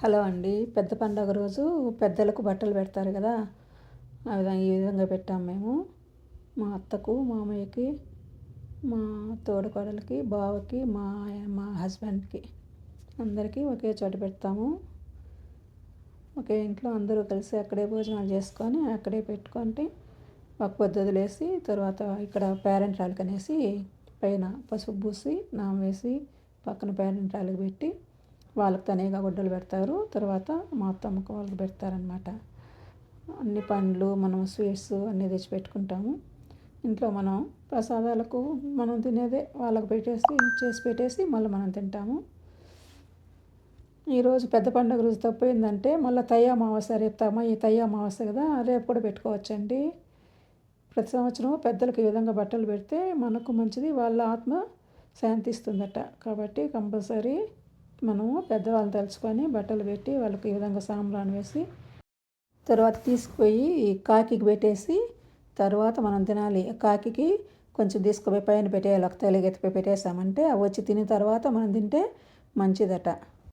Hello అండి. పెద్ద పండగ రోజు పెద్దలకు బట్టలు పెడతారు కదా. ఆ విధంగా ఈ విధంగా పెట్టాము మేము. మా అత్తకు మామయ్యకి మా తోడుకోడలకి బావకి మా మా హస్బెండ్కి అందరికీ ఒకే చోట పెడతాము. ఒకే ఇంట్లో అందరూ కలిసి అక్కడే భోజనాలు చేసుకొని అక్కడే పెట్టుకుంటే ఒక పొద్దు వదిలేసి తర్వాత ఇక్కడ పేరెంట్ అనేసి పైన పసుపు పూసి నామ వేసి పక్కన రాళ్ళకి పెట్టి వాళ్ళకి తనేగా గుడ్డలు పెడతారు. తర్వాత మా అత్తమ్మకు వాళ్ళకి పెడతారనమాట అన్ని పండ్లు మనం స్వీట్స్ అన్నీ తెచ్చి పెట్టుకుంటాము. ఇంట్లో మనం ప్రసాదాలకు మనం తినేదే వాళ్ళకి పెట్టేసి చేసి పెట్టేసి మళ్ళీ మనం తింటాము. ఈరోజు పెద్ద పండుగ రోజు తప్పోయిందంటే మళ్ళీ తయ్య అమావాస్య రేపు తమ ఈ తయ్య అమావాస్య కదా రేపు కూడా పెట్టుకోవచ్చండి. ప్రతి సంవత్సరం పెద్దలకు ఈ విధంగా బట్టలు పెడితే మనకు మంచిది వాళ్ళ ఆత్మ శాంతిస్తుందట. కాబట్టి కంపల్సరీ మనము పెద్దవాళ్ళని తలుచుకొని బట్టలు పెట్టి వాళ్ళకి ఈ విధంగా సాంబ్రాన్ని వేసి తర్వాత తీసుకుపోయి కాకికి పెట్టేసి తర్వాత మనం తినాలి. కాకికి కొంచెం తీసుకుపోయి పైన పెట్టేయాలి. ఒక తలిగెత్తిపోయి పెట్టేసామంటే అవి వచ్చి తిని తర్వాత మనం తింటే మంచిదట.